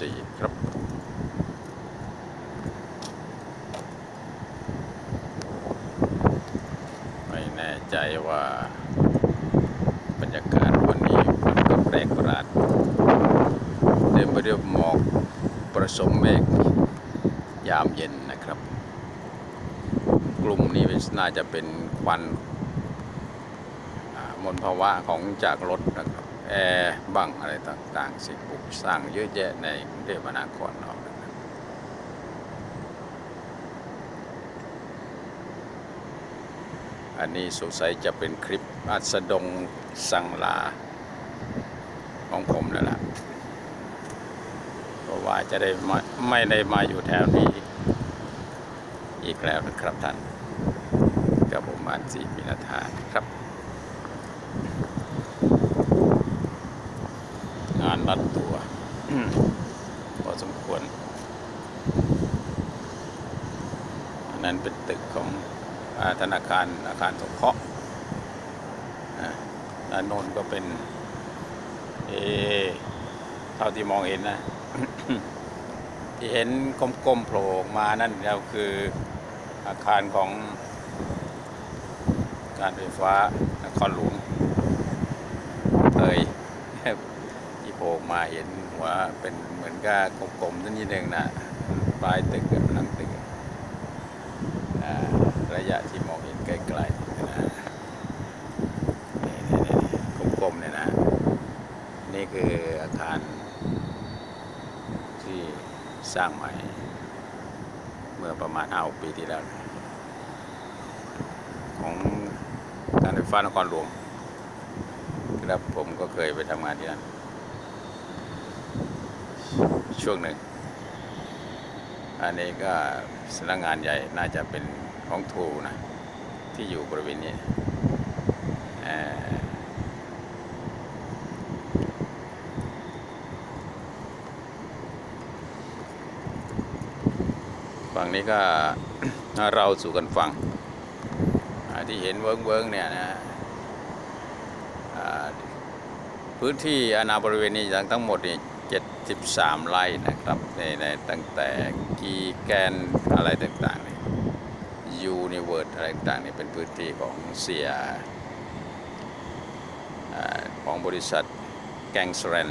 สี่ครับ ไม่แน่ใจว่าบรรยากาศวันนี้มันก็แปลกประหลาดเต็มไปด้วยหมอกประสมเมฆยามเย็นนะครับ กลุ่มนี้น่าจะเป็นควันมลภาวะของจากรถนะครับ แอร์บังอะไรต่างๆ สิ่งปลูกสร้างเยอะแยะในกรุงเทพมหานครเรานะอันนี้สงสัยจะเป็นคลิปอัสดงสังลาของผมนั่นแหละเพราะว่าจะได้ไม่ได้มาอยู่แถวนี้ อีกแล้วนะครับท่านกับผมมานสีมินาธานครับ งาน รัดตัว พอสมควร อันนั้นเป็นตึกของอาธนาคารอาคารสงเคราะห์อ่าด้านโน้นก็เป็นเออเท่าที่มองเห็นนะ ที่เห็นกลมๆโผล่ออกมานั่นแล้วคืออาคารของการไฟฟ้านครหลวงเอยที่โผล่มาเห็นหัวเป็นเหมือนกับกลมๆนิดนึงนะปลายตึกกับหลังตึกระยะที่มองเห็นไกลๆนะนี่ๆๆกลมๆเนี่ยนะ นี่คืออาคารที่สร้างใหม่ เมื่อประมาณ5ปีที่แล้ว ของการไฟฟ้านครหลวงครับผมก็เคยไปทำงานที่นั่น ช่วงหนึ่ง อันนี้ก็สำนักงานใหญ่น่าจะเป็นของทูนะ ที่อยู่บริเวณนี้ฝั่งนี้ก็เราสู่กันฝั่งที่เห็นเวิ้งเวิ้งเนี่ยนะพื้นที่อาณาบริเวณนี้ทั้งหมดนี่ 73 ไร่นะครับในในตั้งแต่กีแกนอะไรต่างๆนี่ยูนิเวิร์สอะไรต่างๆนี่เป็นพื้นที่ของเสียอของบริษัทแกงสแรน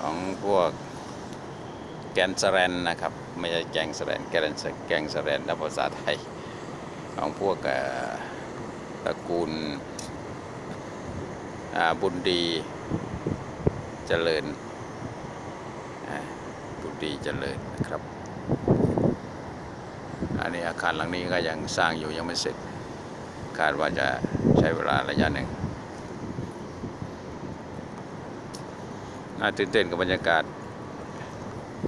ของพวกแกนสแรนนะครับ ไม่ใช่แกงสแรนแกนสแกงสแรนนะภาษาไทย ของพวกตระกูล บุญดีเจริญบุญดีเจริญนะครับ อันนี้อาคารหลังนี้ก็ยังสร้างอยู่ยังไม่เสร็จ คาดว่าจะใช้เวลาระยะหนึ่งน่าตื่นเต้นกับบรรยากาศ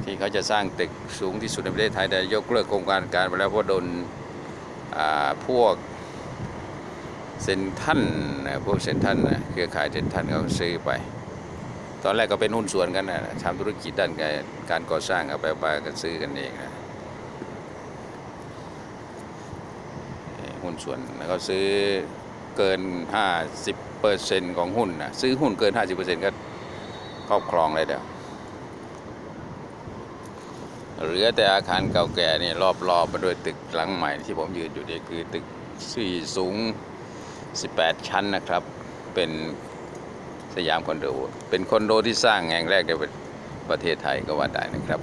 ที่เขาจะสร้างตึกสูงที่สุดในประเทศไทยแต่ยกเลิกโครงการการไปแล้วเพราะโดนพวก เซนทันนะพวกเซนทันนะเครือข่ายเซนทันเขาซื้อไป ตอนแรกก็เป็นหุ้นส่วนกันนะทำธุรกิจด้านการการก่อสร้างเอาไปไปกันซื้อกันเองนะหุ้นส่วนแล้วก็ซื้อเกิน 50เปอร์เซ็นต์ของหุ้นนะซื้อหุ้นเกิน 50เปอร์เซ็นต์ก็ครอบครองเลยเดียวเหลือแต่อาคารเก่าแก่นี่รอบๆไปด้วยตึกหลังใหม่ที่ผมยืนอยู่นี่คือตึกสี่สูง 18 ชั้นนะครับ เป็นสยามคอนโด เป็นคอนโดที่สร้างแห่งแรกในประเทศไทยก็ว่าได้นะครับ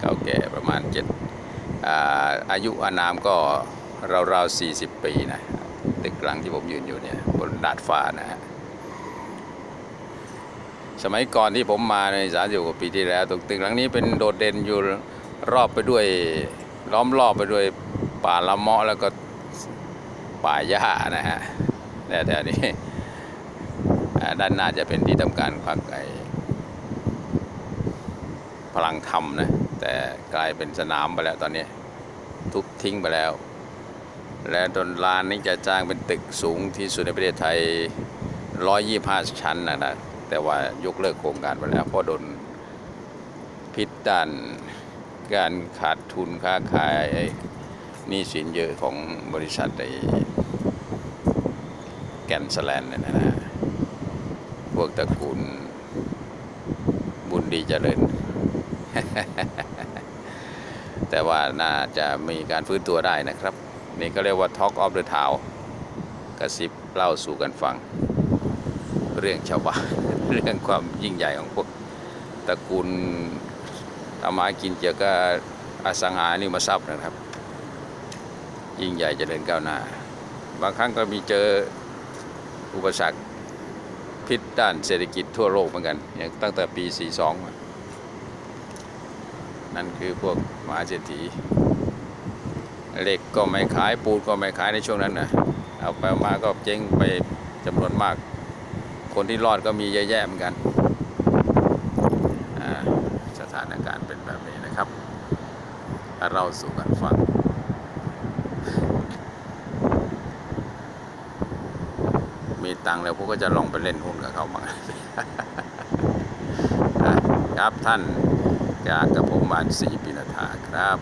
เก่าแก่ประมาณเจ็ดอาอายุอานามก็ราวๆ40 ปีนะตึกหลังที่ผมยืนอยู่เนี่ยบนดาดฟ้านะฮะสมัยก่อนที่ผมมาในสามสิบกว่าปีที่แล้วตรงตึกหลังนี้เป็นโดดเด่นอยู่รอบไปด้วยล้อมรอบไปด้วยป่าละเมาะแล้วก็ ป่าหญ้านะฮะแต่แถวนี้ด้านหน้าจะเป็นที่ทำการพักไอพลังธรรมนะ แต่กลายเป็นสนามไปแล้วตอนนี้ ทุบทิ้งไปแล้ว และตนลานนี้จะจ้างเป็นตึกสูงที่สุดในประเทศไทย 125 ชั้นนะนะแต่ว่ายกเลิกโครงการไปแล้วเพราะโดนพิษด้านการขาดทุนค้าขาย หนี้สินเยอะของบริษัทในแกนสแลนเนี่ยนะพวกตระกูลบุญดีเจริญ แต่ว่าน่าจะมีการฟื้นตัวได้นะครับ นี่ก็เรียกว่า Talk of the Town กระซิบเล่าสู่กันฟัง เรื่องชาวบ้าน เรื่องความยิ่งใหญ่ของพวกตระกูลทำมาหากินเกี่ยวกับอสังหาริมทรัพย์นะครับ ยิ่งใหญ่จเจริญก้าวหน้า บางครั้งก็มีเจออุปสรรคพิษด้านเศรษฐกิจทั่วโลกเหมือนกันอย่างตั้งแต่ปี 42 นั่นคือพวกมหาเศรษฐีเหล็กก็ไม่ขายปูนก็ไม่ขายในช่วงนั้นนะเอาไปมาก็เจ๊งไปจำนวนมาก คนที่รอดก็มีเยอะแยะเหมือนกันสถานการณ์เป็นแบบนี้นะครับ เราสู่กันฟัง ตังแล้วพวกก็จะลองไปเล่นหุ้นกับเขาบ้างครับท่านจากกับผมมานสีปินธาครับ